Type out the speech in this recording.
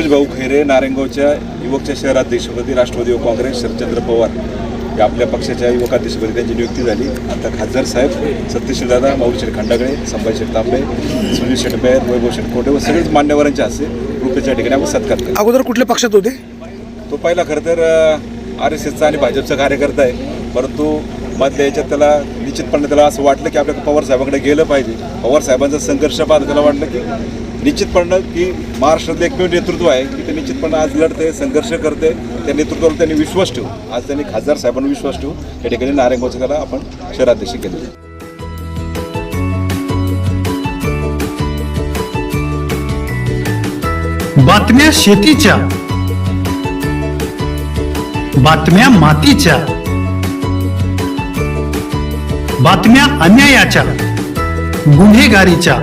रुपेश भाऊ खैरे नारायणगावच्या युवकच्या शहराध्यक्षपदी राष्ट्रवादी युवक काँग्रेस शरदचंद्र पवार या आपल्या पक्षाच्या युवकाध्यक्षपदी त्यांची नियुक्ती झाली. आता खासदार साहेब सत्यशील दादा माऊलीशेठ खंडागळे संभाजी शेठ तांबे सुनील शेठ बेर वैभव शेठ कोटे व सगळेच मान्यवरांच्या हस्ते रुपेशच्या ठिकाणी आपण सत्कार केला अगोदर कुठल्या पक्षात होते? तो पहिला खरं तर आर एस एसचा आणि भाजपचा कार्यकर्ता आहे. परंतु मधल्या याच्यात त्याला निश्चितपणे त्याला असं वाटलं की आपल्या पवार साहेबांकडे गेलं पाहिजे. पवार साहेबांचा संघर्ष पाहता त्याला वाटलं की निश्चितपणे की महाराष्ट्रातलं एकमेव नेतृत्व आहे की ते निश्चितपणे आज लढते संघर्ष करते त्या नेतृत्वावर त्यांनी विश्वास ठेवू. आज त्यांनी खासदार साहेबांना विश्वास ठेवू. या ठिकाणी नारायण गोचकाला आपण शहराध्यक्ष केले. बातम्या शेतीच्या बातम्या मातीच्या बातम्या अन्यायाच्या गुन्हेगारीच्या.